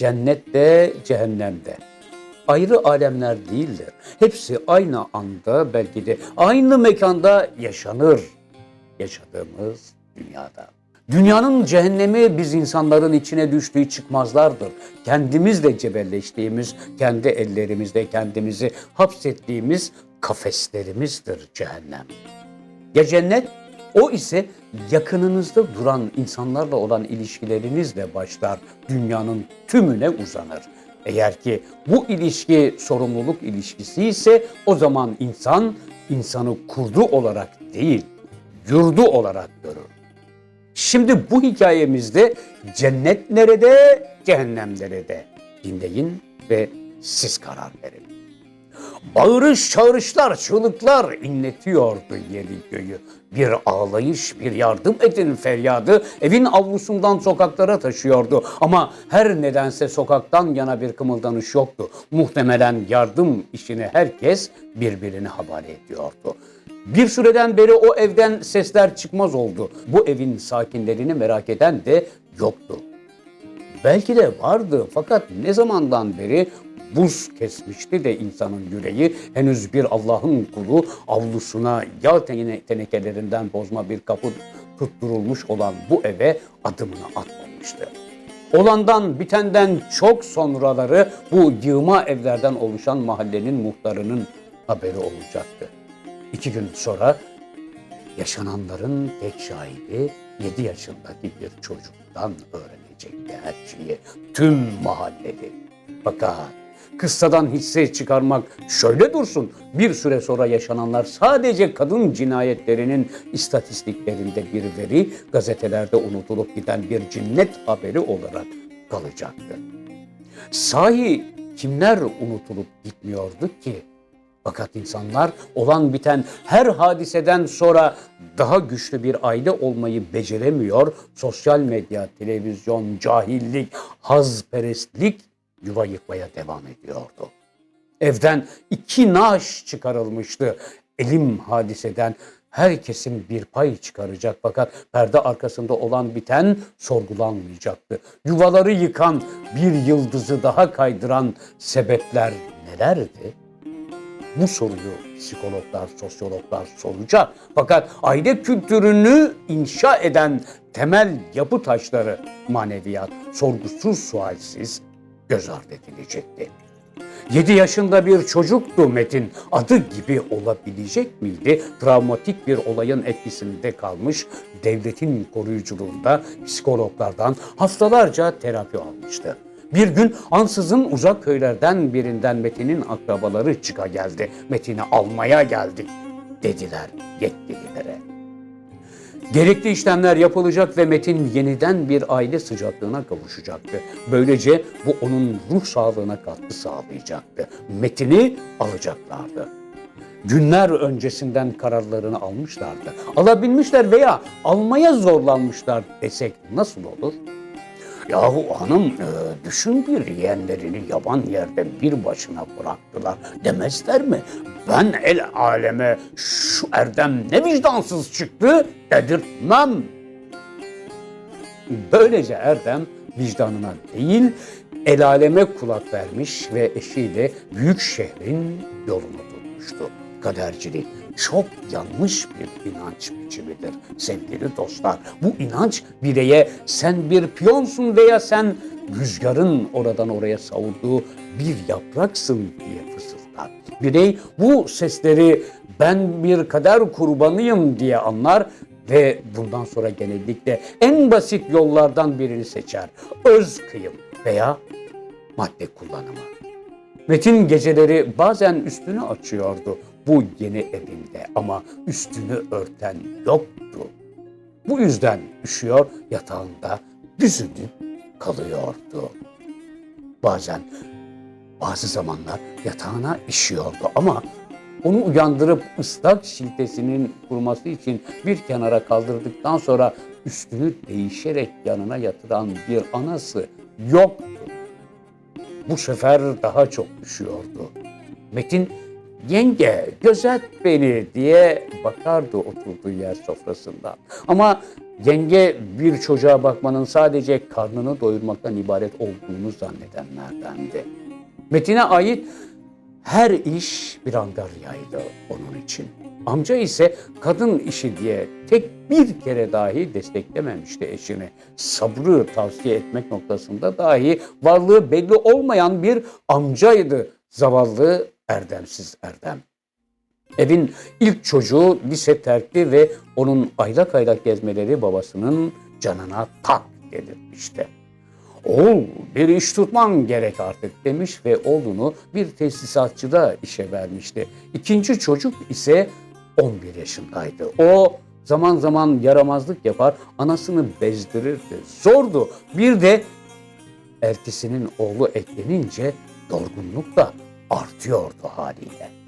Cennet de cehennem de. Ayrı alemler değildir. Hepsi aynı anda belki de aynı mekanda yaşanır. Yaşadığımız dünyada. Dünyanın cehennemi biz insanların içine düştüğü çıkmazlardır. Kendimizle cebelleştiğimiz, kendi ellerimizle kendimizi hapsettiğimiz kafeslerimizdir cehennem. Ya cennet? O ise yakınınızda duran insanlarla olan ilişkilerinizle başlar, dünyanın tümüne uzanır. Eğer ki bu ilişki sorumluluk ilişkisi ise o zaman insan insanı kurdu olarak değil, yurdu olarak görür. Şimdi bu hikayemizde cennet nerede, cehennem nerede? Dinleyin ve siz karar verin. Bağırış, çağrışlar, çığlıklar inletiyordu yeri göğü. Bir ağlayış, bir yardım edin feryadı evin avlusundan sokaklara taşıyordu. Ama her nedense sokaktan yana bir kımıldanış yoktu. Muhtemelen yardım işini herkes birbirine havale ediyordu. Bir süreden beri o evden sesler çıkmaz oldu. Bu evin sakinlerini merak eden de yoktu. Belki de vardı fakat ne zamandan beri buz kesmişti de insanın yüreği henüz bir Allah'ın kulu avlusuna yağ tene- tenekelerinden bozma bir kapı tutturulmuş olan bu eve adımını atmamıştı. Olandan bitenden çok sonraları bu yığma evlerden oluşan mahallenin muhtarının haberi olacaktı. İki gün sonra yaşananların tek şahidi 7 yaşındaki bir çocuktan öğrenecekti her şeyi. Tüm mahalleli. Fakat kıssadan hisse çıkarmak şöyle dursun. Bir süre sonra yaşananlar sadece kadın cinayetlerinin istatistiklerinde bir veri, gazetelerde unutulup giden bir cinnet haberi olarak kalacaktı. Sahi kimler unutulup gitmiyordu ki? Fakat insanlar olan biten her hadiseden sonra daha güçlü bir aile olmayı beceremiyor. Sosyal medya, televizyon, cahillik, hazperestlik yuva yıkmaya devam ediyordu. Evden iki naaş çıkarılmıştı. Elim hadiseden herkesin bir pay çıkaracak fakat perde arkasında olan biten sorgulanmayacaktı. Yuvaları yıkan, bir yıldızı daha kaydıran sebepler nelerdi? Bu soruyu psikologlar, sosyologlar soracak. Fakat aile kültürünü inşa eden temel yapı taşları maneviyat sorgusuz sualsiz göz ardı edilecekti. 7 yaşında bir çocuktu Metin. Adı gibi olabilecek miydi? Travmatik bir olayın etkisinde kalmış, devletin koruyuculuğunda psikologlardan haftalarca terapi almıştı. Bir gün ansızın uzak köylerden birinden Metin'in akrabaları çıka geldi. Metin'i almaya geldik dediler yetkililere. Gerekli işlemler yapılacak ve Metin yeniden bir aile sıcaklığına kavuşacaktı. Böylece bu onun ruh sağlığına katkı sağlayacaktı. Metin'i alacaklardı. Günler öncesinden kararlarını almışlardı. Alabilmişler veya almaya zorlanmışlar desek nasıl olur? Yahu hanım e, düşün bir yeğenlerini yaban yerde bir başına bıraktılar demezler mi? Ben el aleme şu erdem ne vicdansız çıktı dedirtmem. Böylece Erdem vicdanına değil el aleme kulak vermiş ve eşiyle büyük şehrin yolunu tutmuştu. Kadercilik çok yanlış bir inanç biçimidir sevgili dostlar. Bu inanç bireye sen bir piyonsun veya sen rüzgarın oradan oraya savurduğu bir yapraksın diye fısıldar. Birey bu sesleri ben bir kader kurbanıyım diye anlar ve bundan sonra genellikle en basit yollardan birini seçer. Öz kıyım veya madde kullanımı. Metin geceleri bazen üstünü açıyordu bu yeni evinde ama üstünü örten yoktu. Bu yüzden üşüyor yatağında büzünüp kalıyordu. Bazen bazı zamanlar yatağına işiyordu ama onu uyandırıp ıslak şiltesinin kuruması için bir kenara kaldırdıktan sonra üstünü değişerek yanına yatıran bir anası yoktu. Bu sefer daha çok üşüyordu. Metin yenge gözet beni diye bakardı oturduğu yer sofrasından. Ama yenge bir çocuğa bakmanın sadece karnını doyurmaktan ibaret olduğunu zannedenlerdendi. Metin'e ait her iş bir angaryaydı onun için. Amca ise kadın işi diye tek bir kere dahi desteklememişti eşini. Sabrı tavsiye etmek noktasında dahi varlığı belli olmayan bir amcaydı zavallı Erdemsiz Erdem. Evin ilk çocuğu lise terkli ve onun aylak aylak gezmeleri babasının canına tak gelirmişti. Oğul bir iş tutman gerek artık demiş ve oğlunu bir tesisatçıda işe vermişti. İkinci çocuk ise 11 yaşındaydı. O zaman zaman yaramazlık yapar, anasını bezdirirdi. Zordu. Bir de eltisinin oğlu eklenince yorgunluk da artıyordu haliyle.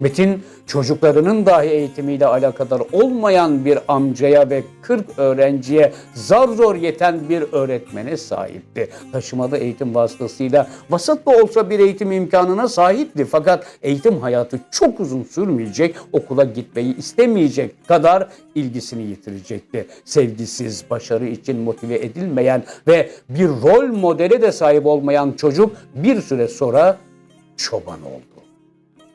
Metin çocuklarının dahi eğitimiyle alakadar olmayan bir amcaya ve 40 öğrenciye zar zor yeten bir öğretmene sahipti. Taşımalı eğitim vasıtasıyla vasat da olsa bir eğitim imkanına sahipti. Fakat eğitim hayatı çok uzun sürmeyecek, okula gitmeyi istemeyecek kadar ilgisini yitirecekti. Sevgisiz, başarı için motive edilmeyen ve bir rol modele de sahip olmayan çocuk bir süre sonra çoban oldu.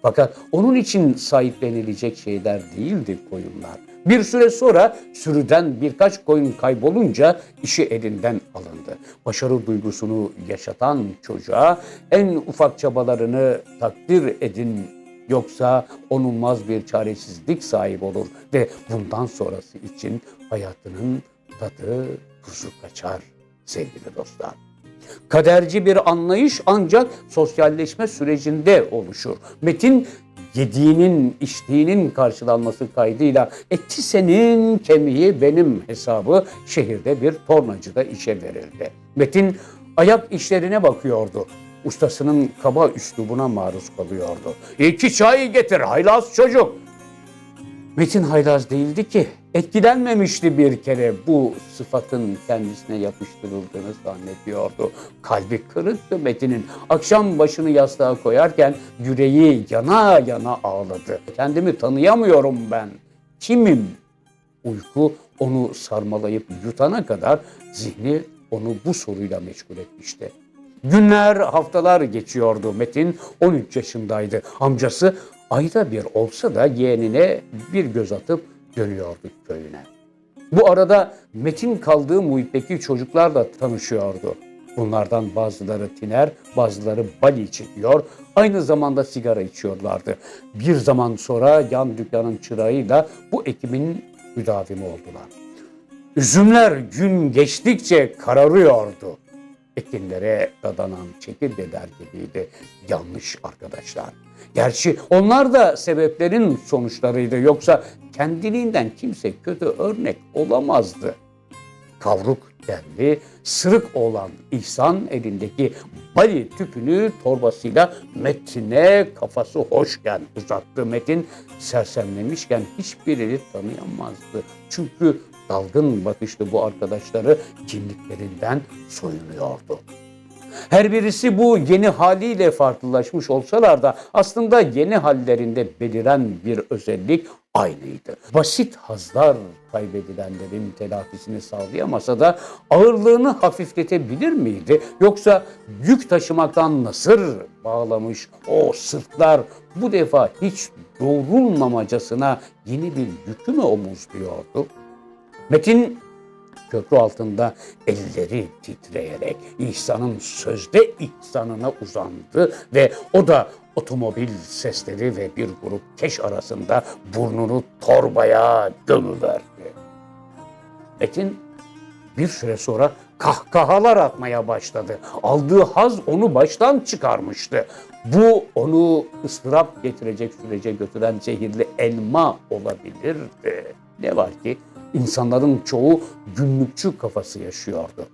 Fakat onun için sahiplenilecek şeyler değildi koyunlar. Bir süre sonra sürüden birkaç koyun kaybolunca işi elinden alındı. Başarı duygusunu yaşatan çocuğa en ufak çabalarını takdir edin yoksa onulmaz bir çaresizlik sahip olur ve bundan sonrası için hayatının tadı tuzu kaçar sevgili dostlar. Kaderci bir anlayış ancak sosyalleşme sürecinde oluşur. Metin yediğinin, içtiğinin karşılanması kaydıyla eti senin, kemiği benim hesabı şehirde bir tornacıda işe verildi. Metin ayak işlerine bakıyordu. Ustasının kaba üslubuna maruz kalıyordu. İki çay getir haylaz çocuk. Metin haylaz değildi ki. Etkilenmemişti bir kere bu sıfatın kendisine yapıştırıldığını zannediyordu. Kalbi kırıktı Metin'in. Akşam başını yastığa koyarken yüreği yana yana ağladı. Kendimi tanıyamıyorum ben. Kimim? Uyku onu sarmalayıp yutana kadar zihni onu bu soruyla meşgul etmişti. Günler, haftalar geçiyordu. Metin 13 yaşındaydı. Amcası ayda bir olsa da yeğenine bir göz atıp dönüyordu köyüne. Bu arada Metin kaldığı muhitteki çocuklarla tanışıyordu. Bunlardan bazıları tiner, bazıları bali çekiyor, aynı zamanda sigara içiyorlardı. Bir zaman sonra yan dükkanın çırağıyla bu ekibin müdavimi oldular. Üzümler gün geçtikçe kararıyordu. Ekinlere dadanan çekirdeler gibiydi. Yanlış arkadaşlar. Gerçi onlar da sebeplerin sonuçlarıydı. Yoksa kendiliğinden kimse kötü örnek olamazdı. Kavruk derli, sırık olan İhsan elindeki bali tüpünü torbasıyla Metin'e kafası hoşken uzattı. Metin sersemlemişken hiçbirini tanıyamazdı. Çünkü dalgın bakışlı bu arkadaşları kimliklerinden soyunuyordu. Her birisi bu yeni haliyle farklılaşmış olsalar da aslında yeni hallerinde beliren bir özellik aynıydı. Basit hazlar kaybedilenlerin telafisini sağlayamasa da ağırlığını hafifletebilir miydi? Yoksa yük taşımaktan nasır bağlamış o sırtlar bu defa hiç doğrulmamacasına yeni bir yükü mü omuzluyordu? Metin köprü altında elleri titreyerek İhsan'ın sözde ihsanına uzandı ve o da otomobil sesleri ve bir grup keş arasında burnunu torbaya gömüverdi. Metin bir süre sonra kahkahalar atmaya başladı. Aldığı haz onu baştan çıkarmıştı. Bu onu ıstırap getirecek sürece götüren zehirli elma olabilirdi. Ne var ki insanların çoğu günlükçü kafası yaşıyordu.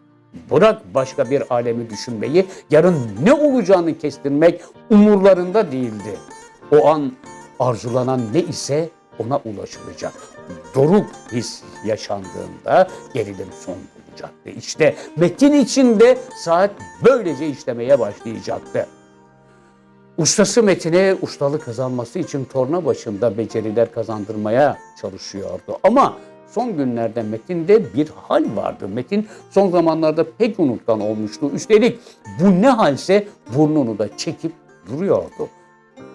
Bırak başka bir alemi düşünmeyi, yarın ne olacağını kestirmek umurlarında değildi. O an arzulanan ne ise ona ulaşılacak. Doruk his yaşandığında gerilim son bulacaktı. İşte Metin içinde saat böylece işlemeye başlayacaktı. Ustası Metin'e ustalık kazanması için torna başında beceriler kazandırmaya çalışıyordu. Ama son günlerde Metin'de bir hal vardı. Metin son zamanlarda pek unutkan olmuştu. Üstelik bu ne halse burnunu da çekip duruyordu.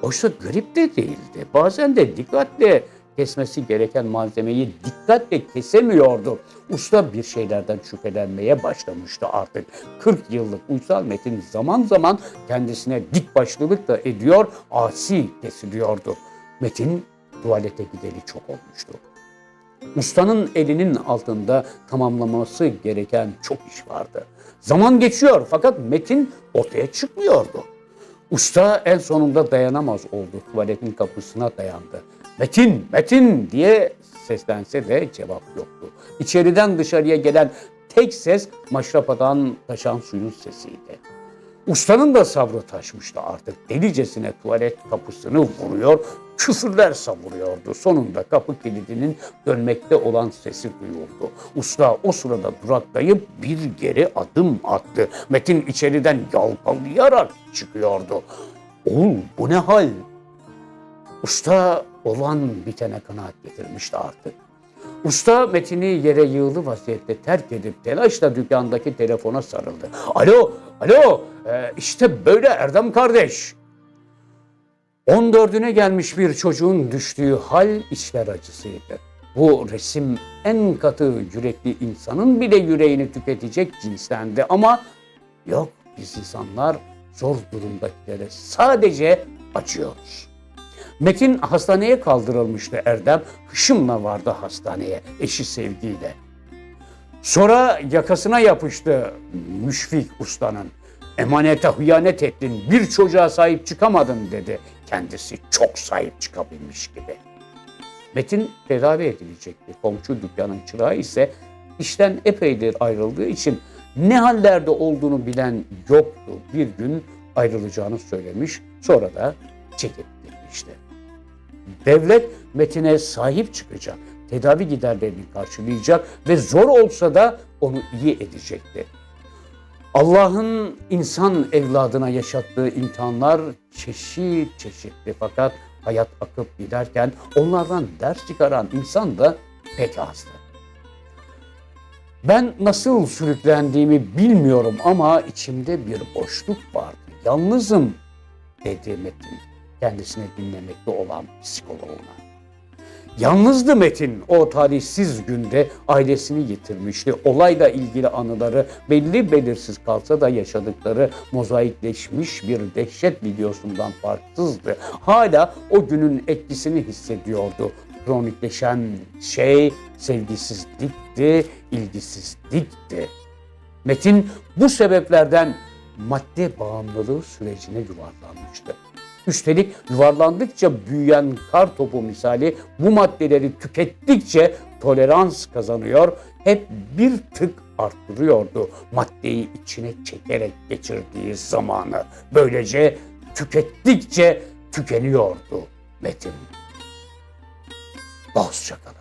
Oysa grip de değildi. Bazen de dikkatle kesmesi gereken malzemeyi dikkatle kesemiyordu. Usta bir şeylerden şüphelenmeye başlamıştı artık. 40 yıllık uysal metin zaman zaman kendisine dik başlılık da ediyor, asi kesiliyordu. Metin tuvalete gideli çok olmuştu. Ustanın elinin altında tamamlaması gereken çok iş vardı. Zaman geçiyor fakat metin ortaya çıkmıyordu. Usta en sonunda dayanamaz oldu. Tuvaletin kapısına dayandı. Metin, Metin diye seslense de cevap yoktu. İçeriden dışarıya gelen tek ses maşrapadan taşan suyun sesiydi. Ustanın da sabrı taşmıştı artık. Delicesine tuvalet kapısını vuruyor, küfürler savuruyordu. Sonunda kapı kilidinin dönmekte olan sesi duyuldu. Usta o sırada duraklayıp bir geri adım attı. Metin içeriden yalpalayarak çıkıyordu. Oğul bu ne hal? Usta olan bitene kanaat getirmişti artık. Usta Metin'i yere yığılı vaziyette terk edip telaşla dükkandaki telefona sarıldı. Alo, alo, e, işte böyle Erdem kardeş. 14'üne gelmiş bir çocuğun düştüğü hal içler acısıydı. Bu resim en katı yürekli insanın bile yüreğini tüketecek cinstendi ama yok biz insanlar zor durumdakilere sadece acıyoruz. Metin hastaneye kaldırılmıştı Erdem. Hışımla vardı hastaneye eşi sevgiyle. Sonra yakasına yapıştı Müşfik Usta'nın. Emanete hıyanet ettin, bir çocuğa sahip çıkamadın dedi. Kendisi çok sahip çıkabilmiş gibi. Metin tedavi edilecekti. Komşu dükkanın çırağı ise işten epeydir ayrıldığı için ne hallerde olduğunu bilen yoktu. Bir gün ayrılacağını söylemiş, sonra da çekip gitmişti. Devlet Metin'e sahip çıkacak, tedavi giderlerini karşılayacak ve zor olsa da onu iyi edecekti. Allah'ın insan evladına yaşattığı imtihanlar çeşit çeşitli fakat hayat akıp giderken onlardan ders çıkaran insan da pek azdı. Ben nasıl sürüklendiğimi bilmiyorum ama içimde bir boşluk vardı. Yalnızım dedi Metin kendisine dinlemekte olan psikoloğuna. Yalnızdı Metin o talihsiz günde ailesini yitirmişti. Olayla ilgili anıları belli belirsiz kalsa da yaşadıkları mozaikleşmiş bir dehşet videosundan farksızdı. Hala o günün etkisini hissediyordu. Kronikleşen şey sevgisizlikti, ilgisizlikti. Metin bu sebeplerden madde bağımlılığı sürecine yuvarlanmıştı. Üstelik yuvarlandıkça büyüyen kar topu misali bu maddeleri tükettikçe tolerans kazanıyor, hep bir tık arttırıyordu maddeyi içine çekerek geçirdiği zamanı. Böylece tükettikçe tükeniyordu Metin. Dostça kalın.